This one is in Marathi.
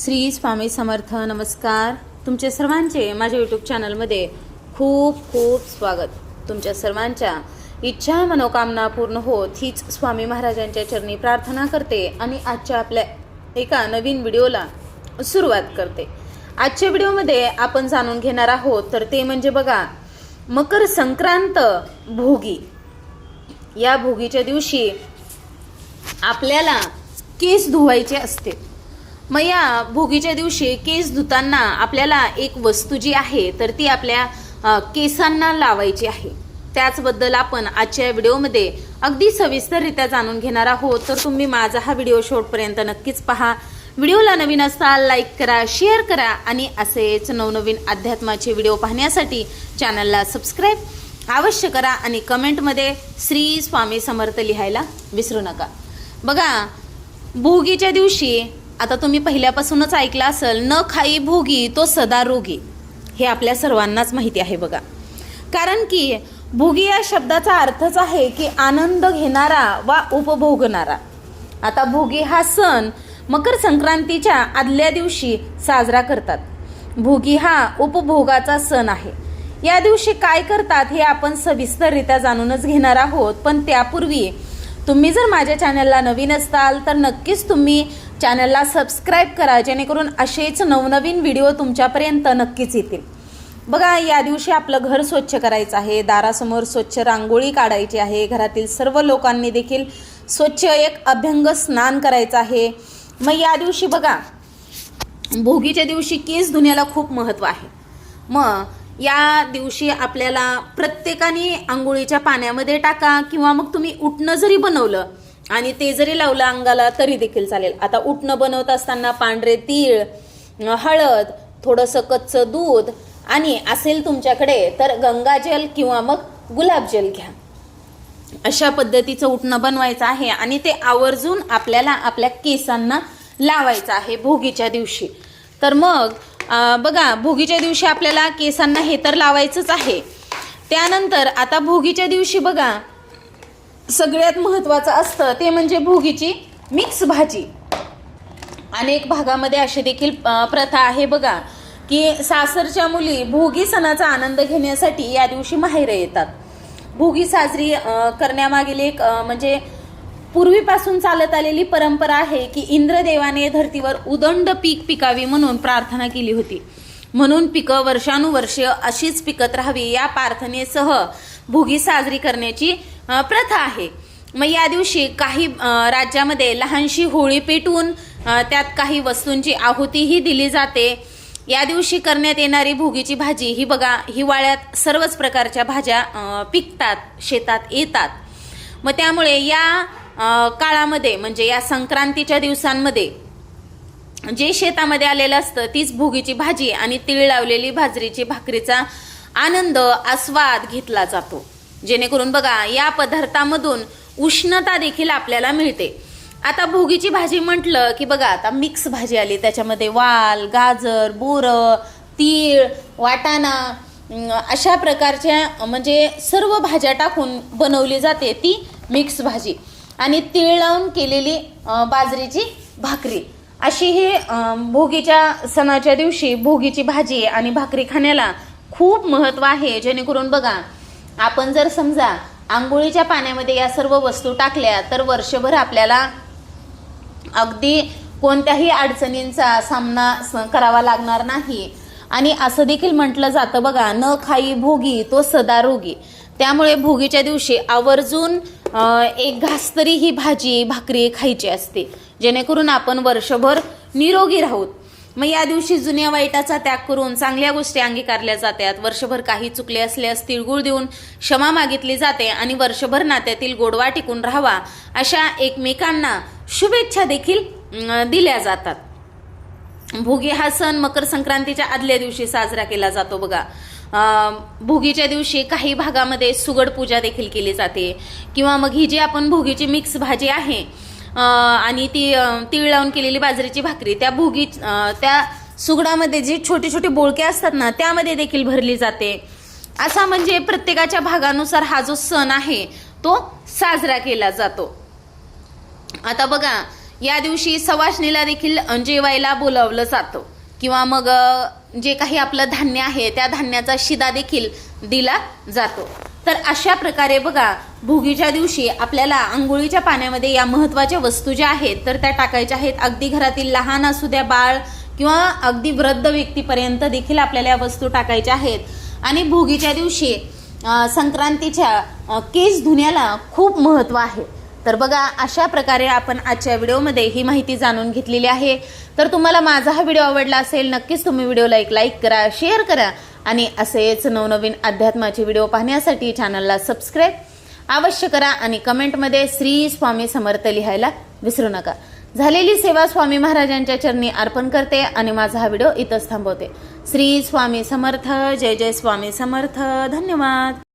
श्री स्वामी समर्थ नमस्कार. तुमचे सर्वांचे माझ्या यूट्यूब चॅनलमध्ये खूप खूप स्वागत. तुमच्या सर्वांच्या इच्छा मनोकामना पूर्ण होत हीच स्वामी महाराजांच्या चरणी प्रार्थना करते आणि आजच्या आपल्या एका नवीन व्हिडिओला सुरुवात करते. आजच्या व्हिडिओमध्ये आपण जाणून घेणार आहोत तर ते म्हणजे बघा मकर संक्रांत भोगी. या भोगीच्या दिवशी आपल्याला केस धुवायचे असते. मग या भोगीच्या दिवशी केस धुताना आपल्याला एक वस्तू जी आहे तर ती आपल्या केसांना लावायची आहे. त्याचबद्दल आपण आजच्या व्हिडिओमध्ये अगदी सविस्तररित्या जाणून घेणार आहोत. तर तुम्ही माझा हा व्हिडिओ शेवटपर्यंत नक्कीच पहा. व्हिडिओला नवीन असाल लाईक करा शेअर करा आणि असेच नवनवीन अध्यात्माचे व्हिडिओ पाहण्यासाठी चॅनलला सबस्क्राईब अवश्य करा आणि कमेंटमध्ये श्री स्वामी समर्थ लिहायला विसरू नका. बघा भोगीच्या दिवशी आता तुम्ही पहिल्यापासूनच ऐकलं असेल न खाई भोगी तो सदा रोगी. हे आपल्या सर्वांनाच माहिती आहे बघा. कारण की भोगी या शब्दाचा अर्थच आहे की आनंद घेणारा वा उपभोगणारा. आता भोगी हा सण मकर संक्रांतीच्या आदल्या दिवशी साजरा करतात. भोगी हा उपभोगाचा सण आहे. या दिवशी काय करतात हे आपण सविस्तररित्या जाणूनच घेणार आहोत पण त्यापूर्वी तुम्ही जर माझ्या चॅनलला नवीन असाल तर नक्कीच तुम्ही चॅनलला सबस्क्राईब करा जेणेकरून असेच नवनवीन व्हिडिओ तुमच्यापर्यंत नक्कीच येतील. बघा या दिवशी आपलं घर स्वच्छ करायचं आहे. दारासमोर स्वच्छ रांगोळी काढायची आहे. घरातील सर्व लोकांनी देखील स्वच्छ एक अभ्यंग स्नान करायचं आहे. मग या दिवशी बघा भोगीच्या दिवशी केस धुण्याला खूप महत्त्व आहे. मग या दिवशी आपल्याला प्रत्येकाने आंघोळीच्या पाण्यामध्ये टाका किंवा मग तुम्ही उठणं जरी बनवलं आणि ते जरी लावलं अंगाला तरी देखील चालेल. आता उठणं बनवत असताना पांढरे तीळ हळद थोडंसं कच्चं दूध आणि असेल तुमच्याकडे तर गंगाजल किंवा मग गुलाबजल घ्या. अशा पद्धतीचं उठणं बनवायचं आहे आणि ते आवर्जून आपल्याला आपल्या केसांना लावायचं आहे भोगीच्या दिवशी. तर मग बघा भोगीच्या दिवशी आपल्याला केसांना हे तर लावायचंच आहे. त्यानंतर आता भोगीच्या दिवशी बघा सगळ्यात महत्त्वाचं असतं ते म्हणजे भोगीची मिक्स भाजी. अनेक भागामध्ये अशी देखील प्रथा आहे बघा की सासरच्या मुली भोगी सणाचा आनंद घेण्यासाठी या दिवशी माहेर येतात. भोगी साजरी करण्यामागील एक म्हणजे पूर्वीपासून चालत आलेली परंपरा आहे की इंद्रदेवाने धर्तीवर उदंड पीक पिकावी म्हणून प्रार्थना केली होती. म्हणून पिकं वर्षानुवर्ष अशीच पिकत राहावी या प्रार्थनेसह भोगी साजरी करण्याची प्रथा आहे. मग या दिवशी काही राज्यामध्ये लहानशी होळी पेटवून त्यात काही वस्तूंची आहुतीही दिली जाते. या दिवशी करण्यात येणारी भोगीची भाजी ही बघा हिवाळ्यात सर्वच प्रकारच्या भाज्या पिकतात शेतात येतात. मग त्यामुळे या काळामध्ये म्हणजे या संक्रांतीच्या दिवसांमध्ये जे शेतामध्ये आलेलं असतं तीच भोगीची भाजी आणि तीळ लावलेली बाजरीची भाकरीचा आनंद आस्वाद घेतला जातो. जेणेकरून बघा या पदार्थामधून उष्णता देखील आपल्याला मिळते. आता भोगीची भाजी म्हटलं की बघा आता मिक्स भाजी आली. त्याच्यामध्ये वाल गाजर बोरं तीळ वाटाणा अशा प्रकारच्या म्हणजे सर्व भाज्या टाकून बनवली जाते ती मिक्स भाजी. आणि तीळ लावून केलेली बाजरीची भाकरी. अशी ही भोगीच्या सणाच्या दिवशी भोगीची भाजी आणि भाकरी खाण्याला खूप महत्त्व आहे. जेणेकरून बघा आपण जर समजा आंघोळीच्या पाण्यामध्ये या सर्व वस्तू टाकल्या तर वर्षभर आपल्याला अगदी कोणत्याही अडचणींचा सामना स- करावा लागणार नाही. आणि असं देखील म्हटलं जातं बघा न खाई भोगी तो सदा रोगी. त्यामुळे भोगीच्या दिवशी आवर्जून एक घास तरी ही भाजी भाकरी खायची असते. जेणेकरून आपण वर्षभर निरोगी राहूत मग या दिवशी जुन्या वाईटाचा त्याग करून चांगल्या गोष्टी अंगीकारल्या जातात. वर्षभर काही चुकले असल्यास तिळगुळ देऊन क्षमा मागितली जाते आणि वर्षभर नात्यातील गोडवा टिकून राहावा अशा एकमेकांना शुभेच्छा देखील दिल्या जातात. भोगी हा सण मकर संक्रांतीच्या आदल्या दिवशी साजरा केला जातो बघा. भोगीच्या दिवशी काही भागामध्ये सुगड पूजा देखील केली जाते. किंवा मग ही जी आपण भोगीची मिक्स भाजी आहे आणि ती तीळ लावून केलेली बाजरीची भाकरी त्या भोगी त्या सुगडामध्ये जी छोटे छोटे बोळके असतात ना त्यामध्ये देखील भरली जाते. असा म्हणजे प्रत्येकाच्या भागानुसार हा जो सण आहे तो साजरा केला जातो. आता बघा या दिवशी सवाशणीला देखील जेवायला बोलावलं जातं. किंवा मग जे काही आपलं धान्य आहे त्या धान्याचा शिदा देखील दिला जातो. तर अशा प्रकारे बघा भोगीच्या दिवशी आपल्याला आंघोळीच्या पाण्यामध्ये या महत्त्वाच्या वस्तू ज्या आहेत तर त्या टाकायच्या आहेत. अगदी घरातील लहान असू द्या बाळ किंवा अगदी वृद्ध व्यक्तीपर्यंत देखील आपल्याला या वस्तू टाकायच्या आहेत. आणि भोगीच्या दिवशी संक्रांतीच्या केस धुण्याला खूप महत्त्व आहे. तर बघा अशा प्रकारे आपण आजच्या व्हिडिओमध्ये ही माहिती जाणून घेतलेली आहे. तर तुम्हाला माझा हा व्हिडिओ आवडला असेल नक्कीच तुम्ही व्हिडिओला एक लाईक करा शेअर करा आणि असेच नवनवीन अध्यात्माचे व्हिडिओ पाहण्यासाठी चॅनलला सबस्क्राईब अवश्य करा आणि कमेंटमध्ये श्री स्वामी समर्थ लिहायला विसरू नका. झालेली सेवा स्वामी महाराजांच्या चरणी अर्पण करते आणि माझा हा व्हिडिओ इथंच थांबवते. श्री स्वामी समर्थ जय जय स्वामी समर्थ धन्यवाद.